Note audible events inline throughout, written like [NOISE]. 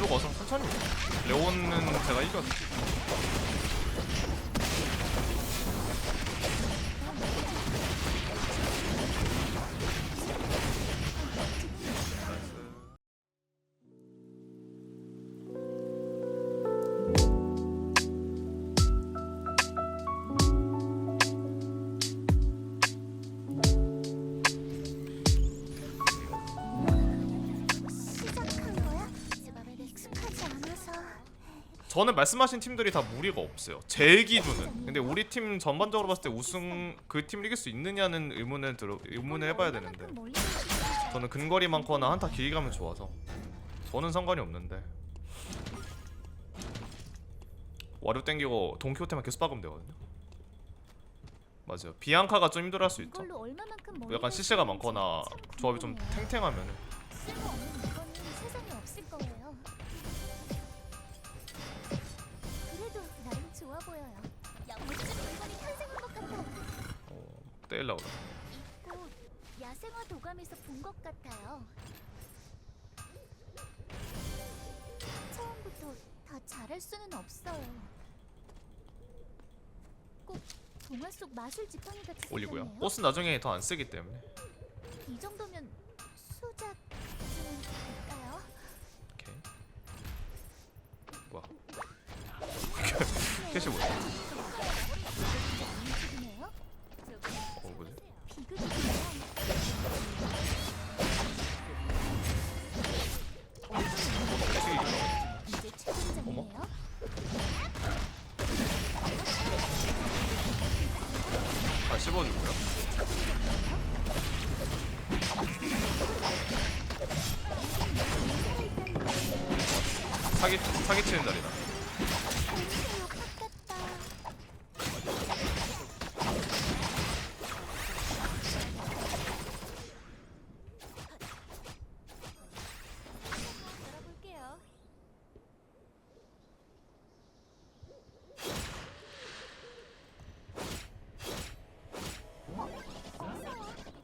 죽어서 천천히. 레온은 제가 이겼어 저는 말씀하신 팀들이 다 무리가 없어요. 제 기준은. 근데 우리 팀 전반적으로 봤을 때 우승 그 팀을 이길 수 있느냐는 의문을 들어 의문을 해봐야 되는데. 저는 근거리 많거나 한타 길게 가면 좋아서 저는 상관이 없는데. 와류 땡기고 동키호테만 계속 박으면 되거든요. 맞아요. 비앙카가 좀 힘들어할 수 있죠. 약간 갈 CC가 수 많거나 조합이 좀. 탱탱하면은 그래. 꽃 야생화 도감에서 본 것 같아요. 처음부터 다 잘할 수는 없어요. 꼭 동화 속 마술 지팡이 같이 올리고요. 생겼네요. 보스 나중에 더 안 쓰기 때문에. 이 정도면 수작쯤은 될까요? 오케이. 뭐야? [LAUGHS] 캐시 뭐야? 사기 사기 치는 자리다. 엄청 아깝겠다. 열어볼게요.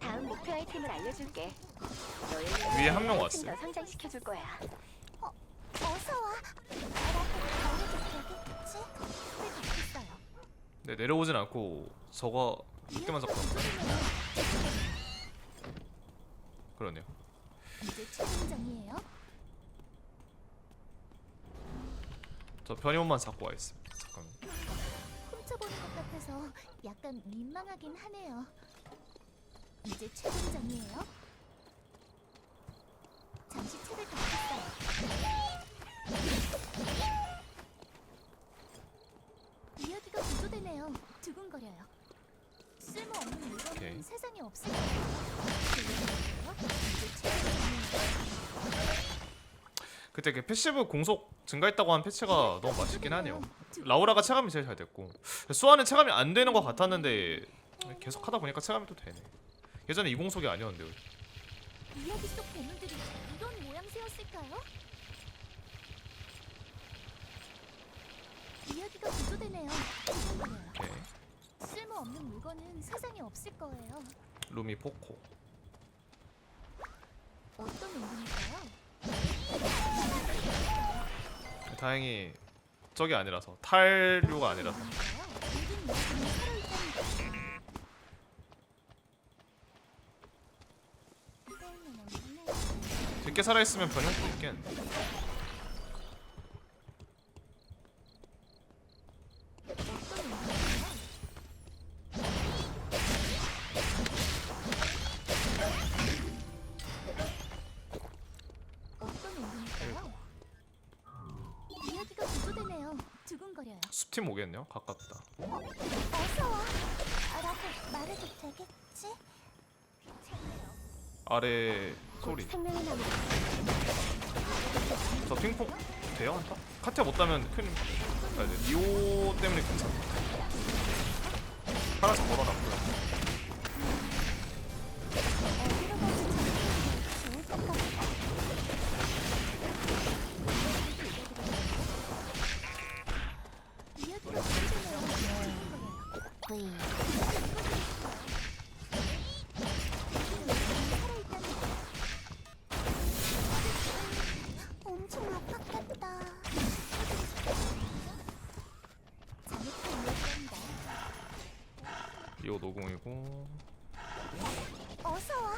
다음 목표 아이템을 알려줄게. 위에 한명 훨씬 왔어요. 더 성장시켜줄 거야. 어서 와. 네 내려오진 않고 저거 그때만 잡고 그러네요. 이제 최종장이에요. 저 변이원만 잡고 와 있습니다. 잠깐만. 훔쳐보는 것 같아서 약간 민망하긴 하네요. 이제 최종장이에요. 잠시 책을 덮었어요. 이야기가 구조되네요. 두근거려요. 쓸모없는 물건은 오케이. 세상에 최종장이에요. 그때 그 패시브 공속 증가했다고 한 패치가 너무 맛있긴 하네요. 라우라가 체감이 제일 잘 됐고 수아는 체감이 안 되는 것 같았는데 계속 하다 보니까 체감이 또 되네. 예전에 이공속이 아니었는데 이야기 속 괴물들이 이런 모양새였을까요? 이야기가 구조되네요. 오케이. 쓸모없는 물건은 세상에 없을 거예요. 루미 포코. 어떤 운동일까요? 다행히 저게 아니라서 탈류가 아니라서? 모든 살아있다는. 깊게 살아있으면 변형도 있겠는데 두근거려요. 숲팀 오겠네요 가깝다 어서 와. 라고 말해도 되겠지? 아래 소리 생명의 나무. 저 핑퐁 돼요 한타? 카티아 못 따면 큰일 아, 네. 리오 때문에 괜찮아 하나씩 걸어놨고요 노공이고 어서 와.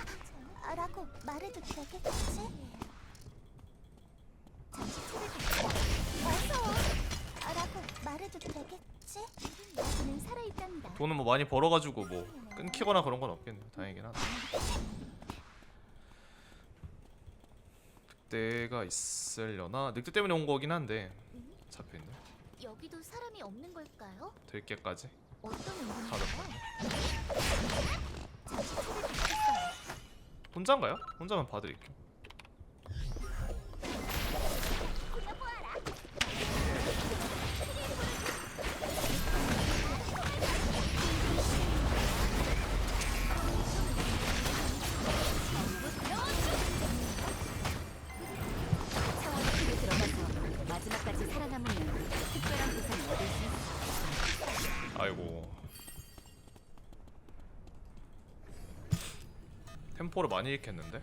아, 라고 말해도 되겠지? 잠시 차를 바꿔. 어서 와. 아, 라고 말해도 되겠지? 여기는 살아있답니다. 돈은 뭐 많이 벌어가지고 뭐 끊기거나 그런 건 없겠네요. 다행이긴 하다. 늑대가 있으려나? 늑대 때문에 온 거긴 한데 잡혀있네. 여기도 사람이 없는 걸까요? 들깨까지. 어떤? 잠시 바꿨어요. 혼자인가요? 혼자면 봐드릴게요. 많이 잃겠는데?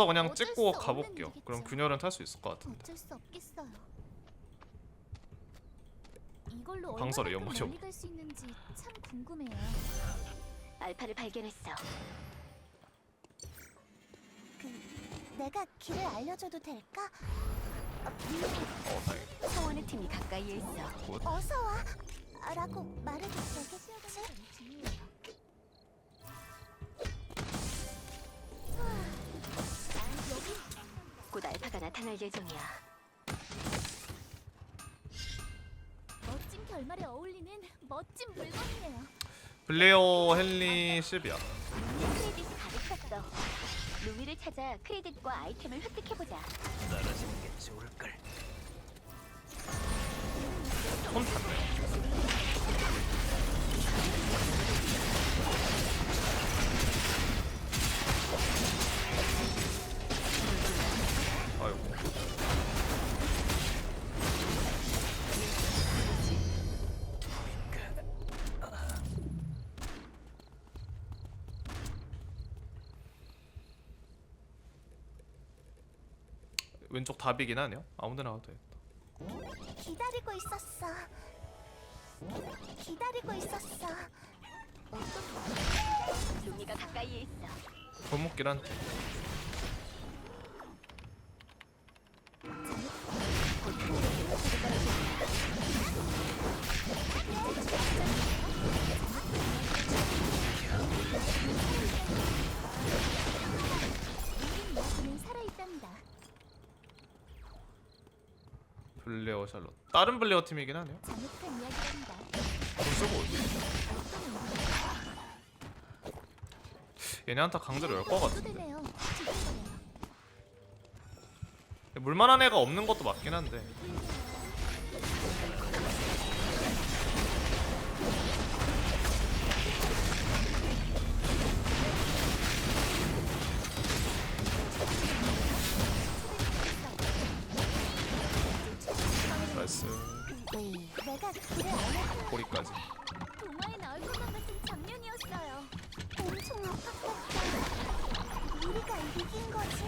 방석 그냥 찍고 가볼게요. 그럼 균열은 탈 수 있을 것 같은데. 어쩔 수 없겠어요. 이걸로 방설의 연못이 멀리 갈수 있는지 참 궁금해요. 알파를 발견했어. 그 내가 길을 알려줘도 될까? 어. 차원의 팀이 가까이에 있어. 굿. 어서 와. 라고 말해도 되겠지? 난 곧 알파가 나타날 예정이야. 멋진 결말에 어울리는 멋진 물건이에요. 블레어 헨리 실비아. 크레딧이 가득 찼어. 루미를 찾아 크레딧과 아이템을 획득해보자. 손 탔네. 왼쪽 답이긴 하네요. 아무데나 가도 되겠다. 기다리고 있었어. 기다리고 있었어. 루미가 가까이에 있어. 골목길 한 곧 크레딧이 왼쪽에 떨어진다. 우린 여기는 살아있답니다. 블레어 샬롯. 다른 블레어 팀이긴 하네요. 쓰고? 얘네 한타 강제로 열것또 같은데. 물만한 애가 없는 것도 맞긴 한데. 내가 길을 알려줘. 고리까지. 동화에 나올 것만 같은 장면이었어요. 엄청 아팠겠다. 우리가 이긴 거지.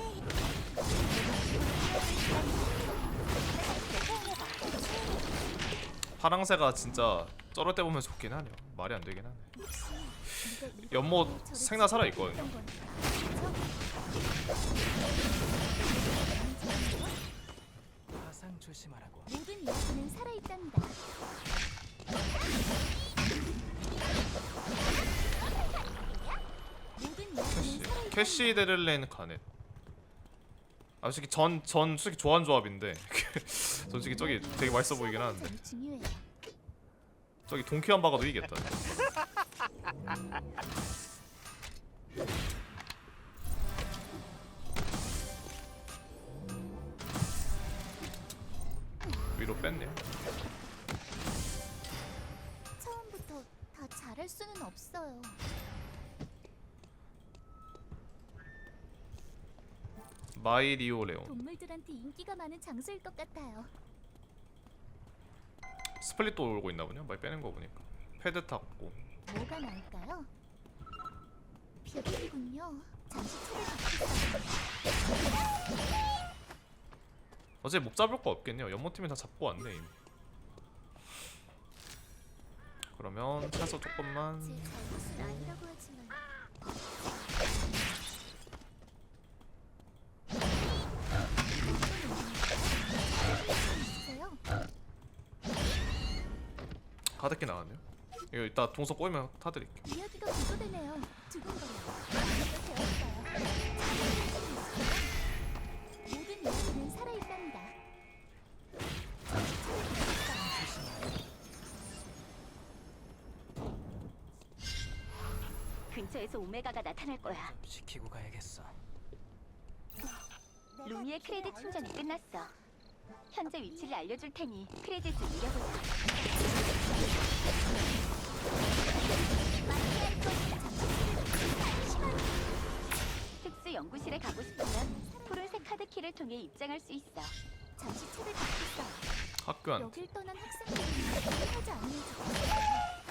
파랑새가 진짜 쩔을 때 보면 좋긴 하네요. 말이 안 되긴 하네. 연못 생나 살아 있거든요. 모든 이야기는 살아있답니다. 모든 이야기는 캐시. 데를렌 가넷. 아 솔직히 전, 전 솔직히 좋아하는 조합인데 [LAUGHS] 솔직히 저기 되게 맛있어 보이긴 하는데. 저기 동키한 박아도 이기겠다 [LAUGHS] 뺐네요. 처음부터 다 잘할 수는 없어요. 마이리오 레온. 동물들한테 인기가 많은 장소일 것 같아요. 스플릿도 올고 있나 보네요. 많이 빼는 거 보니까. 패드 탔고. 뭐가 나을까요? 비밀이군요. 잠시 차를 바꾸자. 어제 목 잡을 거 없겠네요. 연모팀이 다 잡고 왔네. 그러면 차서 조금만? 가득히 나왔네요. 이거 이따 동서 꼬이면 타드릴게요. 이야기가 고조되네요. 두근거려. 근처에서 오메가가 나타날 거야. 좀 지키고 가야겠어. 루미의 크레딧 충전이 끝났어. 현재 위치를 알려줄 테니 크레딧을 잃어보자. 특수 연구실에 가고 싶으면 푸른색 카드 키를 통해 입장할 수 있어. 잠시 차를 바꾸자. 학교한테 여길 떠난 학생들은 하지 않는 척.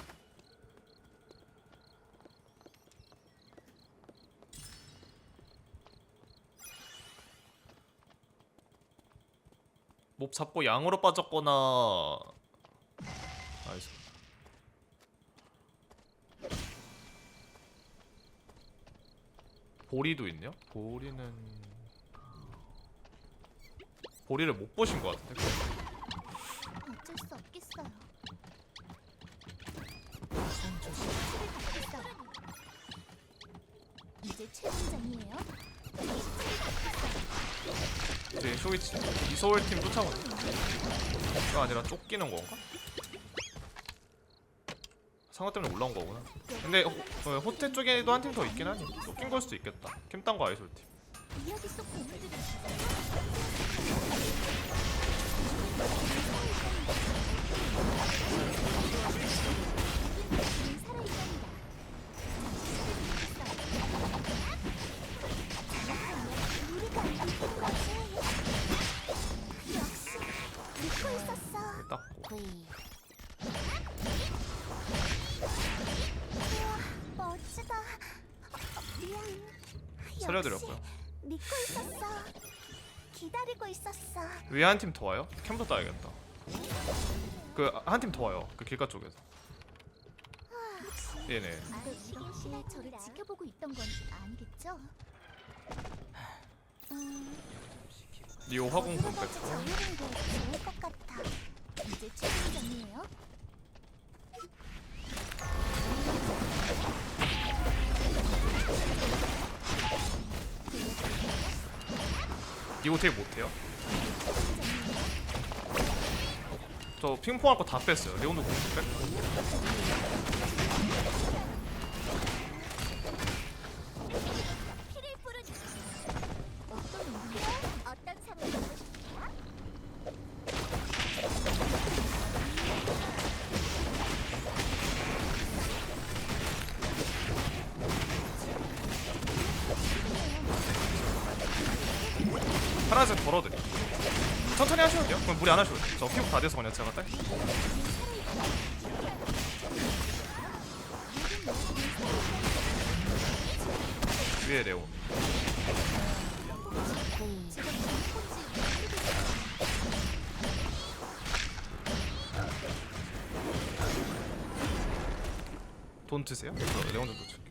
몹 잡고 양으로 빠졌거나 나이스 보리도 있네요? 보리는 보리를 못 보신 것 같은데 어쩔 수 없겠어요. 이제 최선장이에요. 뒤에 쇼이치 이소울 팀 쫓아오네. 그거 아니라 쫓기는 건가? 상어 때문에 올라온 거구나. 근데 호, 어, 호텔 쪽에도 한 팀 더 있긴 하니. 쫓긴 걸 수도 있겠다. 캠딴거 아이솔 팀 닦고 우와, 멋지다. 미안. 살려드렸고요 역시 믿고 있었어. 기다리고 있었어. 위에 한 팀 더 와요? 캠도 따야겠다 그 한 팀 더 와요 그 길가 쪽에서 얘네 혹시 저를 지켜보고 있던 건 아니겠죠? 음. 리오 화공품 어디로 갈지 뺐고 정해는 게 좋을 것 같아. 이제 최종전이에요. 리오 되게 못해요? 저 핑퐁할 거 다 뺐어요. 레온도 공도 뺐고 하나씩 덜어드려. 천천히 하셔도 돼요. 그럼 무리 안 하셔도 돼요. 저 피부 다 돼서 그냥 제가 딸. 위에 폰지 돈 드세요? 저 레온 좀 놓칠게요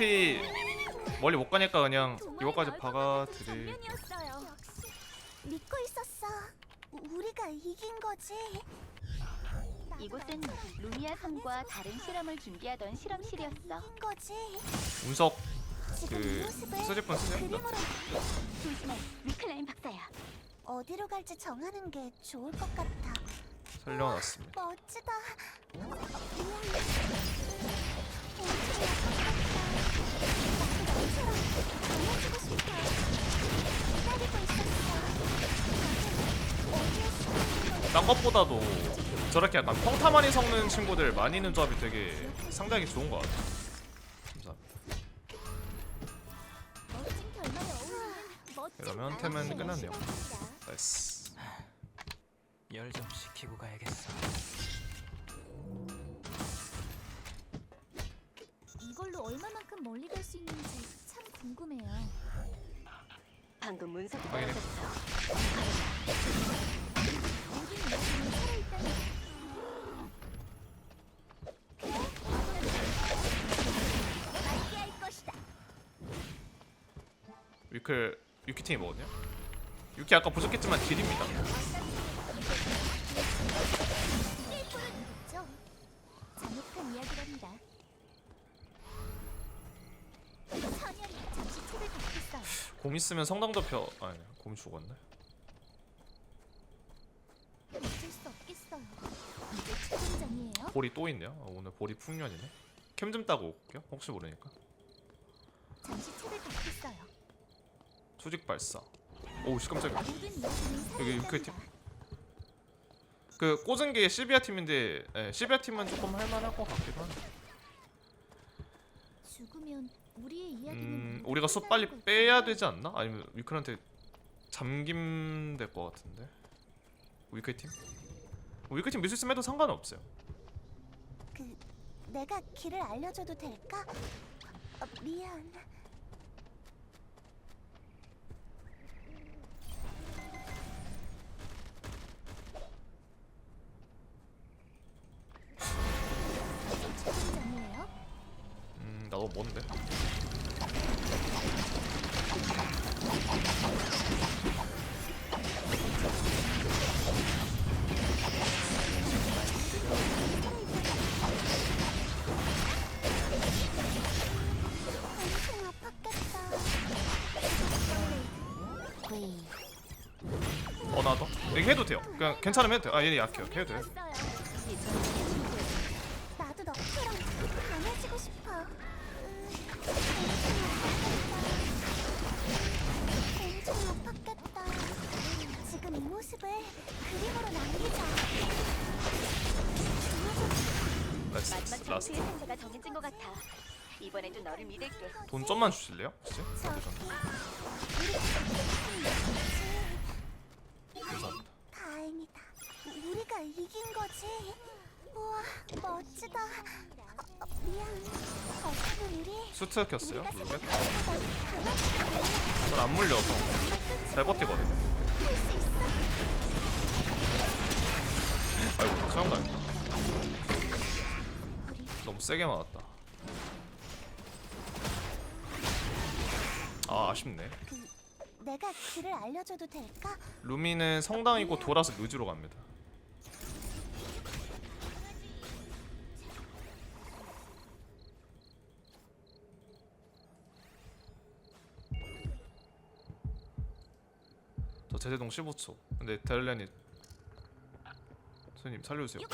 어차피 멀리 못 가니까 그냥 이거까지 박아드릴. 역시 믿고 있었어. 우- 우리가 이긴 거지. 이곳은 루미아 섬과 다른 실험을 준비하던 실험실이었어. 이긴 거지. 운석 지금 이 그 모습을 분 쓰세요. 그림으로 조심해. 위클라인 박사야. 어디로 갈지 정하는 게 좋을 것 같아. 살려놨습니다. 멋지다. 어, 미안해. 딴 것보다도 저렇게 약간 펑타만이 섞는 친구들 많이 있는 조합이 되게 상당히 좋은 것 같아요. 감사합니다. 이러면 템은 끝났네요. 나이스. 열 좀 식히고 가야겠어. 이걸로 얼마만큼 멀리 궁금해요. 방금 문석이 확인해. 떨어졌어. 모든 인간이 살아있다는 맞게 할 것이다. 위클 유키팅이 뭐거든요? 유키 아까 보셨겠지만 딜입니다. 곰 있으면 성당도 펴. 아니 곰 죽었네. 어쩔 수 없겠어요. 이제 최종장이에요. 볼이 또 있네요. 아, 오늘 볼이 풍년이네. 캠 좀 따고 올게요. 혹시 모르니까. 잠시 책을 닫겠어요. 수직 발사. 오우 씨 깜짝이야. 모든 이야기는 여기 그 팀. 살아있답니다. 그 꽂은 게 시비아 팀인데 예, 시비아 팀은 조금 할만할 것 같기도 하네. 죽으면 우리의 이야기는 음 모두 우리가 수 끝나는 빨리? 빼야 되지 않나? 아니면 위클한테 잠김 될 것 같은데. 위클 팀? 위클 팀 미스 있으면 해도 상관은 없어요. 그 내가 길을 알려줘도 될까? 어, 미안. 최종장이에요? 음 나도 뭔데? 엄청 아팠겠다. 왜? 어나더? 여기 해도 돼요. 그냥 괜찮으면 해도 돼. 아 얘네 약해요. 해도 돼요. 멋지다. 어, 어, 미안. 어쩌면 우리 수트 켰어요? 강한 전안 물려서 잘 버티거든요. 할수 있어. 아이고 수영 당했다. 너무 세게 맞았다. 아 아쉽네. 내가 길을 알려줘도 될까? 루미는 성당이고 돌아서 뮤즈로 갑니다. 제재동 15초. 근데 데일렌이 선생님 살려주세요.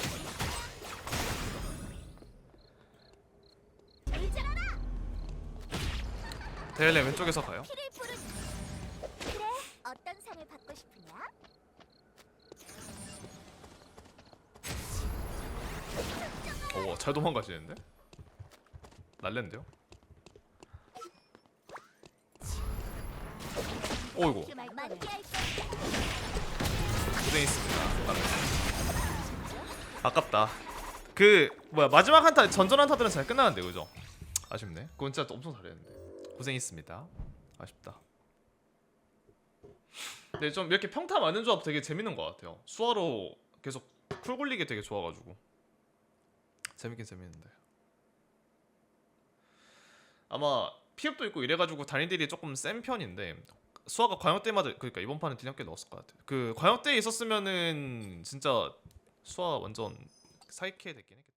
데일렌 왼쪽에서 가요. 피를 부르. 그래. 어떤 상을 받고 싶으냐? 오, 잘 도망가시는데? 날랜데요? 오이고 할 고생했습니다. 아깝다. 그 뭐야 마지막 한타 전전 한타들은 잘 끝나는데 그죠? 아쉽네. 그건 진짜 엄청 잘했는데 고생했습니다. 아쉽다. 근데 좀 이렇게 평타 맞는 조합 되게 재밌는 것 같아요. 수화로 계속 쿨 굴리기 되게 좋아가지고 재밌긴 재밌는데 아마 피업도 있고 이래가지고 단위들이 조금 센 편인데 수아가 과연 때마다 그러니까 이번 판은 딜량 꽤 넣었을 것 같아요. 그 과연 때에 있었으면은 진짜 수아 완전 사이케 됐긴 했겠다.